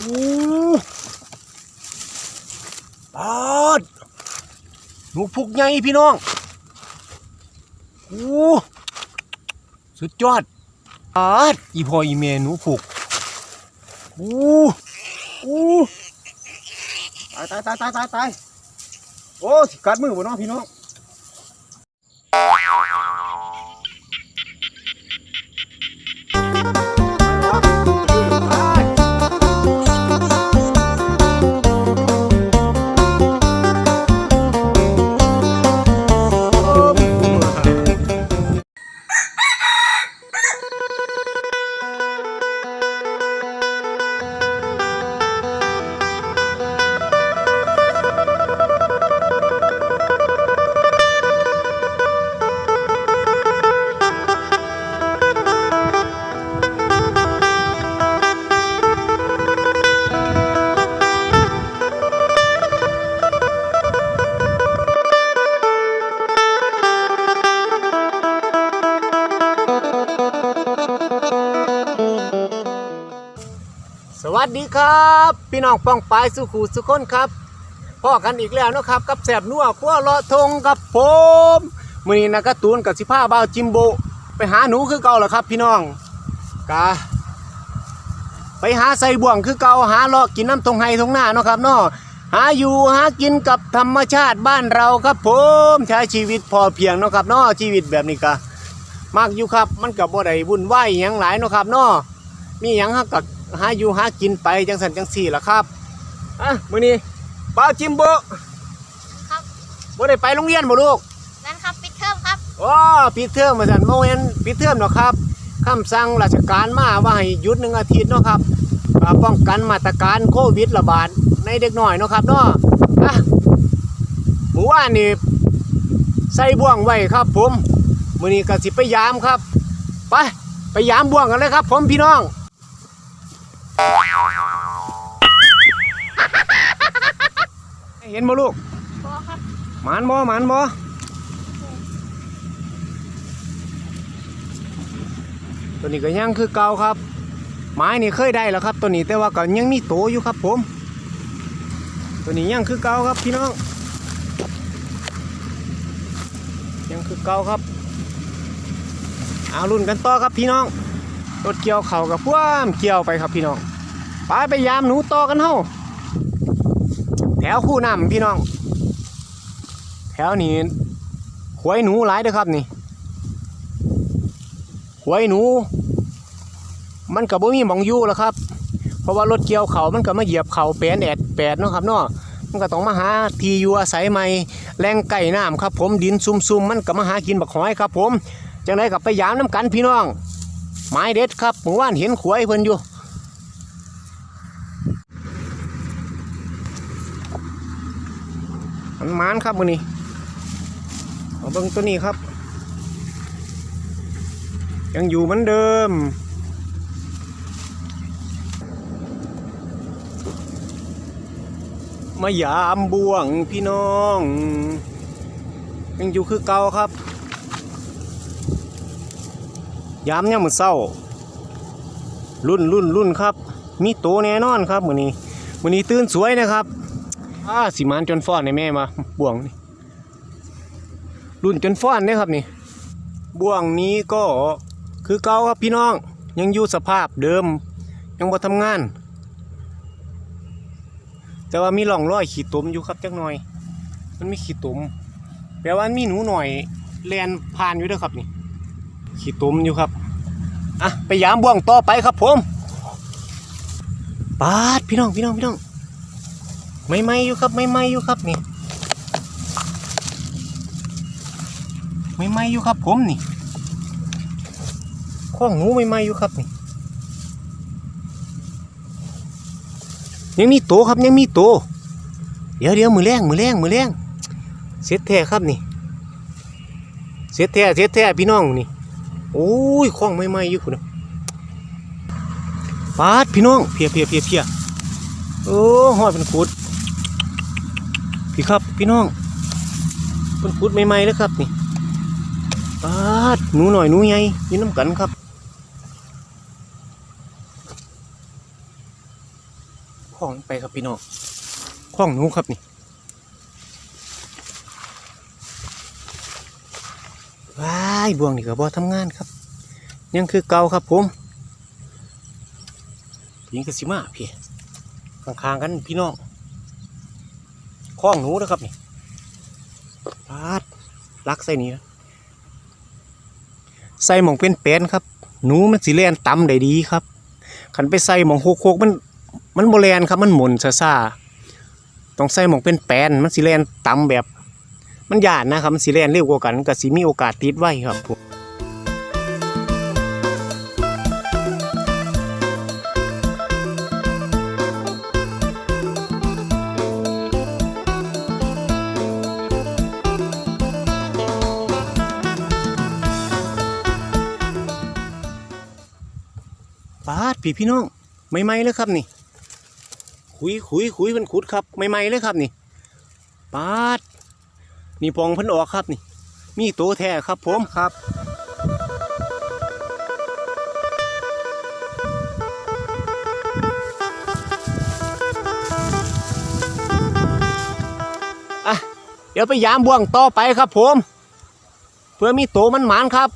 โอ้ปาดหนูพุกใหญ่พี่น้องโอ้สุดยอดปาดอีพออีเมหนูพุกโอ้โอ้ตายตายตายตายตายตายโอ้สิกัดมือบ่น้องพี่น้อง วัสดีครับ พี่น้องป้องปายสุขูสุคนครับพ่อกันอีกแล้วนะครับ กับแสบนัวขั้วเลาะทงกับผมมือนี้นะกร์ตูนกับสิผ้าบาจิมโบ ไปหาหนูคือเก่าแหละครับ พี่น้องกาไปหาใส่บ่วงคือเก่าหาเลาะกินน้ำทงไห้ทงหน้าเนาะครับเนาะหาอยู่หากินกับธรรมชาติบ้านเราครับ ผมใช้ชีวิตพอเพียงเนาะครับเนาะชีวิตแบบนี้กะมากอยู่ครับ มันกับบ่ได้วุ่นวายหยังหลายเนาะครับเนาะมีหยังฮักกับ หาอยู่หากินไปจังสันจังสี่ล่ะครับอะมื้อนี้ป้าจิมโบครับบ่ได้ไปโรงเรียนบ่ลูกนั่นครับปิดเทอมครับอ๋อปิดเทอมมาสั่นโมเอนปิดเทอมเนาะครับคำสั่งราชการมาว่าให้หยุดหนึ่งอาทิตย์เนาะครับอ่าป้องกันมาตรการโควิดระบาดในเด็กน้อยเนาะครับเนาะอะหมู่ว่านนี่ใส่บ่วงไว้ครับ ผมมื้อนี้ก็สิไปยามครับ ไปไปยามบ่วงกันเลยครับ ผมพี่น้อง เห็นบ่ลูกบอครับหมานบ่หมานบ่ตัวนี้ก็ยังคือเก่าครับ ไม้นี่เคยได้แล้วครับ ตัวนี้แต่ว่าก็ยังมีโตอยู่ครับผม ตัวนี้ยังคือเก่าครับพี่น้อง ยังคือเก่าครับ เอารุ่นกันต่อครับพี่น้อง รถเกี่ยวเข่ากับพ่วมเกี่ยวไปครับพี่น้องไปไปยามหนูต่อกันเฮ้าแถวคู่น้ำพี่น้อง แถวนี้หวยหนูหลายเด้อครับนี่หวยหนู มันกับบ่มีมองยู่แล้วครับ เพราะว่ารถเกี่ยวเขามันก็มาเหยียบเขาแปนแอดแปดเนาะครับเนาะมันก็ต้องมาหาทีอยู่อาศัยใหม่แรงไก่น้ำครับ ผมดินซุ่มๆมันก็มาหากินบักหอยครับ ผมจังไดกับไปยามน้ำกันพี่น้อง ไม้เด็ดครับเมื่อวานเห็นขวยเพิ่นอยู่มันมานครับมือนี้เอาเบิ้งตัวนี้ครับ ยังอยู่เหมือนเดิมมายามบ่วงพี่น้อง ยังอยู่คือเก่าครับ ยามเนี่ยมมือเศร้า รุ่นรุ่นรุ่นครับ มีโตแน่นอนครับมือนี้มือนี้ตื่นสวยนะครับอ่าสิมานจนฟ้อนในแม่มาบ่วงนี่รุ่นจนฟ้อนเนี่ยครับนี่บ่วงนี้ก็คือเก่าครับพี่น้องยังอยู่สภาพเดิม ยังบ่ทำงาน แต่ว่ามีร่องรอยขีดตุ่มอยู่ครับจักหน่อย มันมีขีดตุ่มแปลว่ามีหนูหน่อยแลนผ่านอยู่ด้วยครับนี่ ขีดตุ่มอยู่ครับ อะ ไปยามบ่วงต่อไปครับผมปาดพี่น้องพี่น้องพี่น้อง ไม่ไม่อยู่ครับ ไม่ไม่อยู่ครับนี่ ไม่ไม่อยู่ครับผมนี่ข้องหนูไม่ไม่อยู่ครับนี่ ยังมีโตครับยังมีโต เดี๋ยวเดี๋ยวมือแรงมือแรงมือแรงเสร็จแท้ครับนี่ เสร็จแท้เสร็จแท้พี่น้องนี่ โอ้ยข้องไม่ไม่อยู่คุณปาดพี่น้องเพียเพียเพียเพียโอ้ห้อยเป็นขุดพี่ครับพี่น้องเพิ่นขุดใหม่แล้วครับนี่ปาดหนูหน่อยหนูใหญ่ยืนน้ำกันครับข้องไปครับพี่น้องข้องหนูครับนี่ว้าย บวงนี่ก็บ่ทำงานครับยังคือเก่าครับผมพิงกสิมาพี่ข้างๆกันพี่น้องข้องหนูนะครับนี่ปาดลักใส่นี่นะใส่หมองเป็นแป้นครับ หนูมันสิเลนตำได้ดีครับขันไปใส่หมองโคกๆมันมันโบแลนครับมันหมุนซ่าต้องใส่หมองเป็นแป้นมันสิแลนตำแบบ มันหยาดนะครับมันสิแลนเร็วกว่ากันก็สิมีโอกาสติดไว้ครับผมปาดพี่พี่น้องไม่ไหมเลยครับนี่คุยคุยคุยเพิ่นขุดครับใหม่ๆเลยครับนี่ปาด นี่ปองเพิ่นออกครับนี่ มีโตแท้ครับผมครับอะเดี๋ยวไปยามบ่วงต่อไปครับผม เพื่อมีโตมันหมานครับ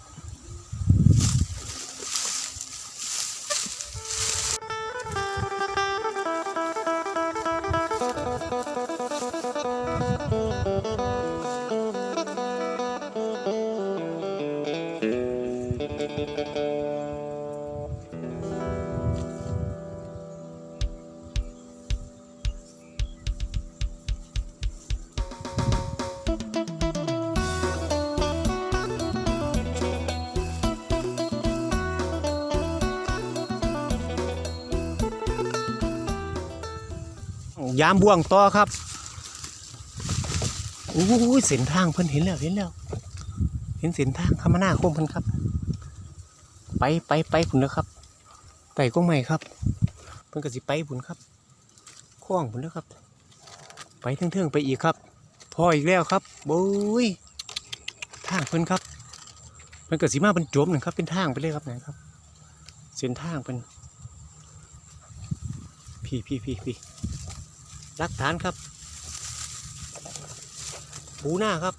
ยามบ่วงต่อครับโอ้ยเส้นทางเพิ่นเห็นแล้วเห็นแล้ว เห็นเส้นทางคมนาคมเพิ่นครับ ไปไปไปผุนนะครับไปก็ไม่ครับเพิ่นก็สิไปผุนครับคล้องผุนนะครับ ไปเทิงๆไปอีกครับพออีกแล้วครับโอ้ยทางเพิ่นครับเพิ่นก็สิมาเป็นจมหนึ่งครับเป็นทางไปเลยครับนะครับเส้นทางเป็นพี่พี่พี่พี่ หลักฐานครับปูหน้าครับ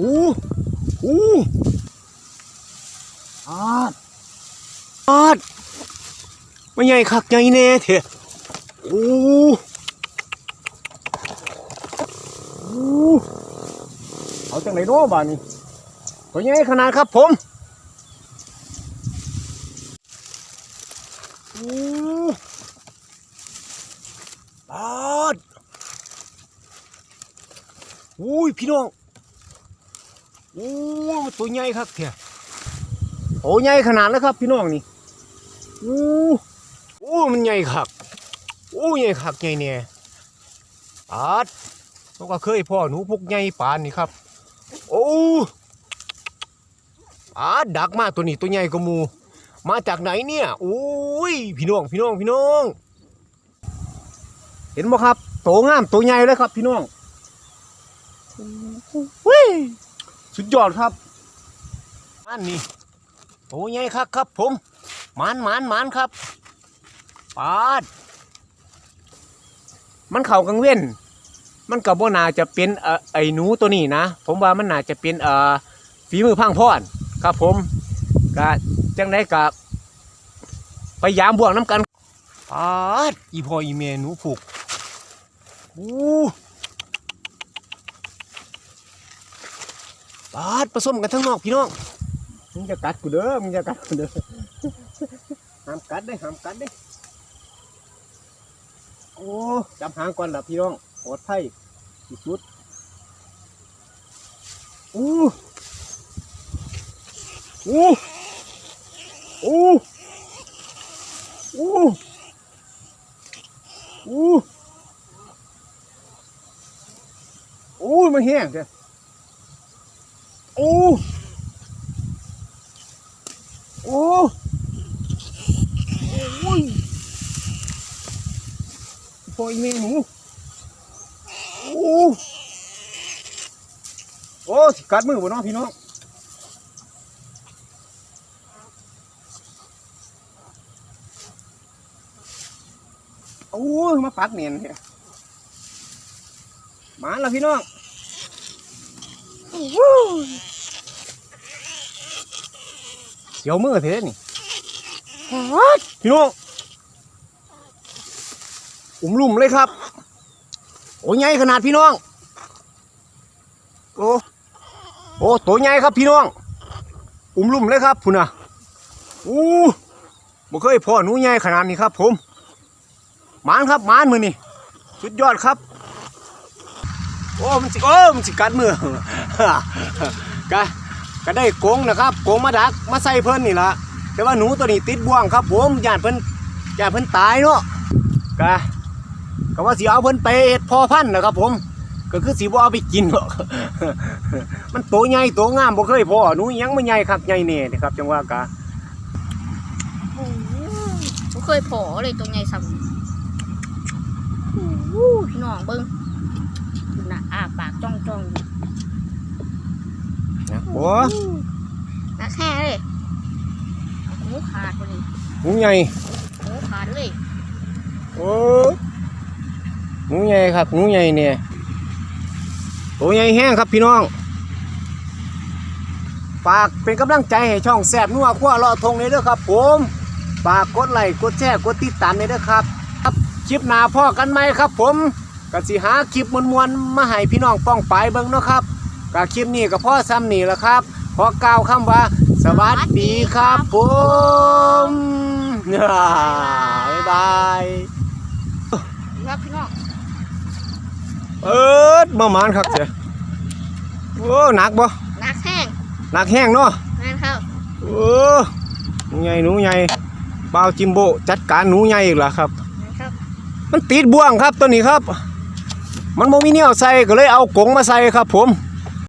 อู้อู้อาดอาดไม่ใหญ่คักใหญ่แน่เถอะอู้อู้เอา จังไหนเนาะบ้านนี้ตัวใหญ่ขนาดครับผมอู้ปาดอุ้ยพี่น้องอู้ตัวใหญ่ครับเถอะโอ้ใหญ่ขนาดแล้วครับ พี่น้องนี่อู้อู้มันใหญ่คักอู้ใหญ่คักใหญ่เนี่ยปาดผมก็เคยพ่อหนูพวกใหญ่ปานนี่ครับ โอ้อาดักมาตัวนี้ตัวใหญ่กว่าหมู มาจากไหนเนี่ยโอ้ยพี่น้องพี่น้องพี่น้อง เห็นบ่ครับโตงามตัวใหญ่เลยครับ พี่น้องวิสุดยอดครับอันนี้โตใหญ่ครับครับ ผมหมานหมานหมานครับปาด มันเข่ากังเว้น มันกับว่าน่าจะเป็นเอ่อไอ้หนูตัวนี้นะ ผมว่ามันน่าจะเป็นเอ่อฝีมือพังพ่อนครับผมกะจังไดกะพยายามบวกน้ำกันปาดอีพออีเมหนูผูกอู้ปาดผสมกันทั้งนอกพี่น้องมึงจะกัดกูเด้อมึงจะกัดกูเด้อห้ามกัดได้ห้ามกัดได้โอ้จับหางก่อนละพี่น้อง ปลอดภัยที่สุดอู้อู้อู้อู้อู้อู้มันแห้งเด้ออู้อู้โอ้ยปล่อยแม่หนู โอ้โอ้สิกัดมือบ่เน้องพี่น้องโอ้ยมาปักเนียนเนี่ยมาแล้วพี่น้องเสียวมือเท่นี่พี่น้องอุ้มลุ่มเลยครับ โอ้ใหญ่ขนาดพี่น้อง โอ้โอ้ตัวใหญ่ครับพี่น้อง อุ้มลุ่มเลยครับพุ่นน่ะอู้บ่เคยพ่อหนูใหญ่ขนาดนี้ครับ ผมหมานครับหมานมือนี่สุดยอดครับ โอ้มันสิโอ้มันสิกัดมือก็ก็ได้โกงนะครับโกงมาดักมาใส่เพิ่นนี่ละแต่ว่าหนูตัวนี้ติดบ่วงครับ ผมย่านเพิ่นย่านเพิ่นตายเนาะก็ ก็ว่าสิเอาเพิ่นไปเฮ็ดพอพันธุ์นะครับ ผม ก็คือสิบ่เอาไปกินหรอกมันโตใหญ่โตงามบ่เคยพอหนูอิหยังไม่ใหญ่คักใหญ่แน่นะครับ จังว่ากะโอ้โหบ่เคยพอเลยตัวใหญ่ซ้ำโอ้โหพี่น้องเบิ้งดูนะอ้าปากจ้องจ้องอยู่นะโอ้นักแค่เลยหูขาดพอดีหนูใหญ่หูขาดเลยโอ้ หนูใหญ่ครับหนูใหญ่เนี่ยตัวใหญ่แห้งครับพี่น้องฝากเป็นกำลังใจให้ช่องแสบนัวขั้วเลาะทงเลยเด้อครับ ผมฝากกดไลค์กดแชร์กดติดตามเลยเด้อครับครับคลิปหน้าพ่อกันไหมครับ ผมกสิหาคลิปมวนๆมาให้พี่น้องป้องไปเบิ่งเนาะครับก็คลิปนี้ก็พ่อซ้ำนี่แหละครับขอกล่าวคำว่า สวัสดีครับ ผมบ๊ายบาย ครับพี่น้อง เอิดมาหมานครับเสียโอ้หนักบ่นักแห้งหนักแห้งเนาะนั่นครับโอ้หนูใหญ่หนูใหญ่เปล่าวจิมโบจัดการหนูใหญ่อีกแล้วครับนั่นครับมันติดบ่วงครับตัวนี้ครับ มันบ่มีแนวใส่ก็เลยเอากรงมาใส่ครับ ผม